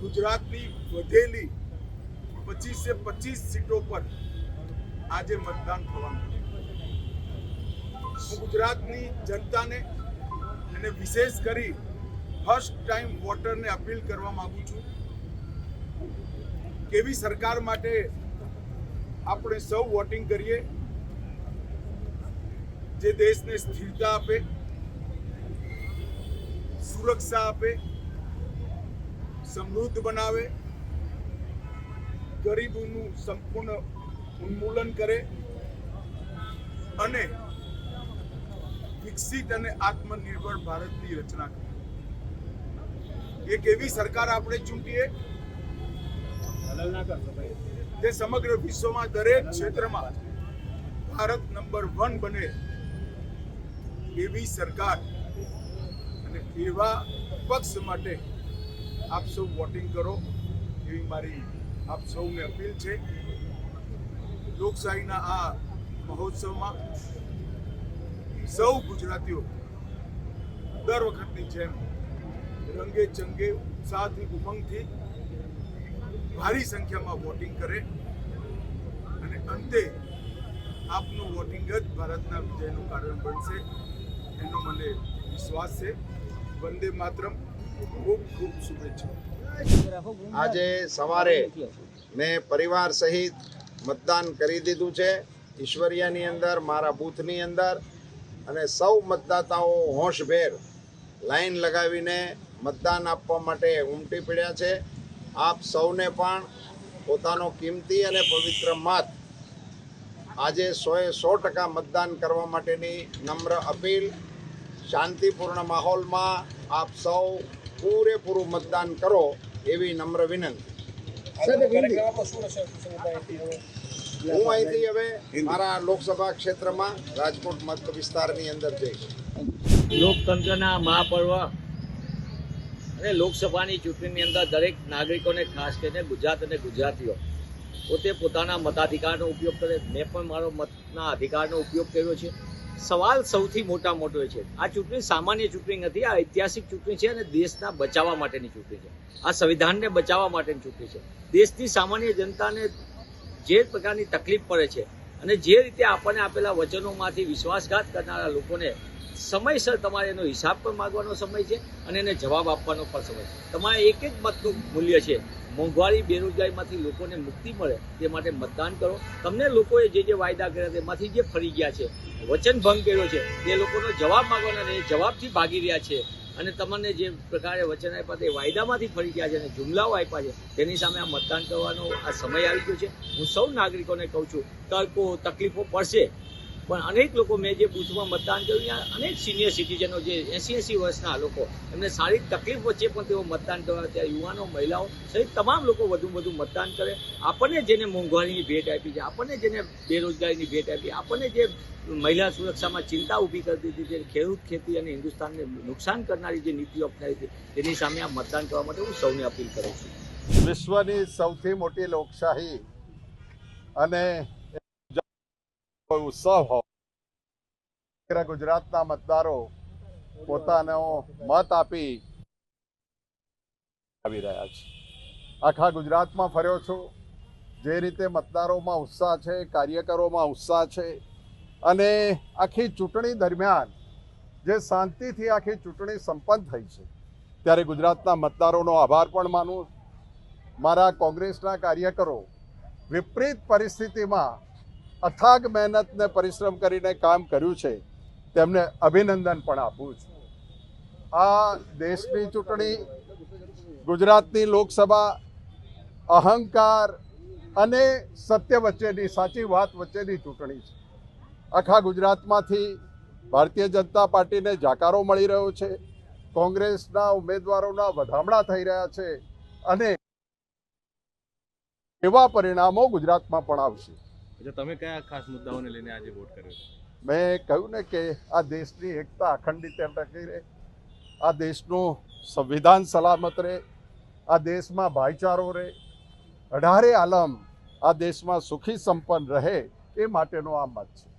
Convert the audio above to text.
ગુજરાતની વધેલી પચીસે પચીસ સીટો પર આજે મતદાન થવાનું હું ગુજરાતની જનતાને અને વિશેષ કરી ફર્સ્ટ ટાઈમ વોટરને અપીલ કરવા માગું છું કેવી સરકાર માટે આપણે સૌ વોટિંગ કરીએ જે દેશને સ્થિરતા આપે, સુરક્ષા આપે સમૃદ્ધ બનાવે, ગરીબોનું સંપૂર્ણ ઉન્મૂલન કરે અને વિકસિત અને આત્મનિર્ભર ભારતની રચના કરે. એક એવી સરકાર આપણે ચૂંટીએ જે સમગ્ર વિશ્વમાં દરેક ક્ષેત્રમાં ભારત નંબર વન બને એવી સરકાર અને એવા પક્ષ માટે આપ સૌ વોટિંગ કરો એવી મારી આપ સૌને અપીલ છે. લોકશાહીના આ મહોત્સવમાં સૌ ગુજરાતીઓ દર વખતની જેમ રંગે ચંગે, ઉત્સાહથી, ઉમંગથી ભારી સંખ્યામાં વોટિંગ કરે. અને અંતે આપનું વોટિંગ જ ભારતના વિજયનું કારણ બનશે. એનો મને વિશ્વાસ છે. વંદે માતરમ. ખૂબ ખૂબ શુભેચ્છા. આજે સવારે મેં પરિવાર સહિત મતદાન કરી દીધું છે. ઈશ્વરિયાની અંદર, મારા બૂથની અંદર અને સૌ મતદાતાઓ હોંશભેર લાઈન લગાવીને મતદાન આપવા માટે ઉમટી પડ્યા છે. આપ સૌને પણ પોતાનો કિંમતી અને પવિત્ર મત આજે સોએ સો ટકા મતદાન કરવા માટેની નમ્ર અપીલ. શાંતિપૂર્ણ માહોલમાં આપ સૌ પૂરેપૂરું મતદાન કરો એવી નમ્ર વિનંતી. હું અહીંથી હવે મારા લોકસભા ક્ષેત્રમાં રાજકોટ મત વિસ્તારની અંદર જઈશ. લોકતંત્રના મહાપર્વ અને લોકસભાની ચૂંટણીની અંદર દરેક નાગરિકોને ખાસ કરીને ગુજરાત અને ગુજરાતીઓ પોતે પોતાના મતાધિકારનો ઉપયોગ કરે. મેં પણ મારો મતના અધિકારનો ઉપયોગ કર્યો છે. સવાલ સૌથી મોટા મોટો છે. આ ચૂંટણી સામાન્ય ચૂંટણી નથી, આ ઐતિહાસિક ચૂંટણી છે અને દેશના બચાવવા માટેની ચૂંટણી છે. આ સંવિધાનને બચાવવા માટેની ચૂંટણી છે. દેશની સામાન્ય જનતાને જે પ્રકારની તકલીફ પડે છે અને જે રીતે આપણને આપેલા વચનોમાંથી વિશ્વાસઘાત કરનારા લોકોને સમયસર તમારે એનો હિસાબ પણ માંગવાનો સમય છે અને એને જવાબ આપવાનો પણ સમય છે. તમારે એક એક મતનું મૂલ્ય છે, મોંઘવારી, બેરોજગારીમાંથી લોકોને મુક્તિ મળે તે માટે મતદાન કરો. તમને લોકોએ જે જે વાયદા કર્યા તેમાંથી જે ફરી ગયા છે, વચન ભંગ કર્યો છે, તે લોકોનો જવાબ માગવાનો અને એ જવાબથી ભાગી રહ્યા છે. અને તમને જે પ્રકારે વચન આપ્યા તે વાયદામાંથી ફરી ગયા છે અને જુમલાઓ આપ્યા છે, તેની સામે આ મતદાન કરવાનો આ સમય આવી ગયો છે. હું સૌ નાગરિકોને કહું છું તર્કો તકલીફો પડશે. પણ અનેક લોકો મેં જે બૂથમાં મતદાન કર્યું, ત્યાં અનેક સિનિયર સિટીઝનો જે એસી એસી વર્ષના લોકો, એમને સારી તકલીફ વચ્ચે પણ તેઓ મતદાન કરવા ત્યાં યુવાનો, મહિલાઓ સહિત તમામ લોકો વધુ વધુ મતદાન કરે. આપણને જેને મોંઘવારીની ભેટ આપી છે, આપણને જેને બેરોજગારીની ભેટ આપી આપણને જે મહિલા સુરક્ષામાં ચિંતા ઊભી કરી દીધી છે ખેડૂત ખેતી અને હિન્દુસ્તાનને નુકસાન કરનારી જે નીતિઓ અપનાવી હતી તેની સામે આ મતદાન કરવા માટે હું સૌને અપીલ કરું છું. વિશ્વની સૌથી મોટી લોકશાહી અને કોઈ ઉત્સવ હોય. ગુજરાતના મતદારો પોતાનો મત આપી આવી રહ્યા છે. આખા ગુજરાતમાં ફર્યો છું. જે રીતે મતદારોમાં ઉત્સાહ છે કાર્યકરોમાં ઉત્સાહ છે અને આખી ચૂંટણી દરમિયાન જે શાંતિથી આખી ચૂંટણી સંપન્ન થઈ છે. ત્યારે ગુજરાતના મતદારોનો આભાર પણ માનું મારા કોંગ્રેસના કાર્યકરો વિપરીત પરિસ્થિતિમાં અથાગ મહેનતને પરિશ્રમ કરીને કામ કર્યું છે, તેમને અભિનંદન પણ આપું છું. આ દેશની ચૂંટણી, ગુજરાતની લોકસભા, અહંકાર અને સત્ય વચ્ચેની, સાચી વાત વચ્ચેની ચૂંટણી છે. આખા ગુજરાતમાંથી ભારતીય જનતા પાર્ટીને જાકારો મળી રહ્યો છે, કોંગ્રેસના ઉમેદવારોના વધામણા થઈ રહ્યા છે અને એવા પરિણામો ગુજરાતમાં પણ આવશે. એટલે તમે કયા ખાસ મુદ્દાઓને લઈને આજે વોટ કર્યો મેં કહ્યું ને કે આ દેશની એકતા અખંડિત ટકી રહે. આ દેશનું સંવિધાન સલામત રહે. આ દેશમાં ભાઈચારો રહે. અઢારે આલમ આ દેશમાં સુખી સંપન્ન રહે એ માટેનો આ મત છે.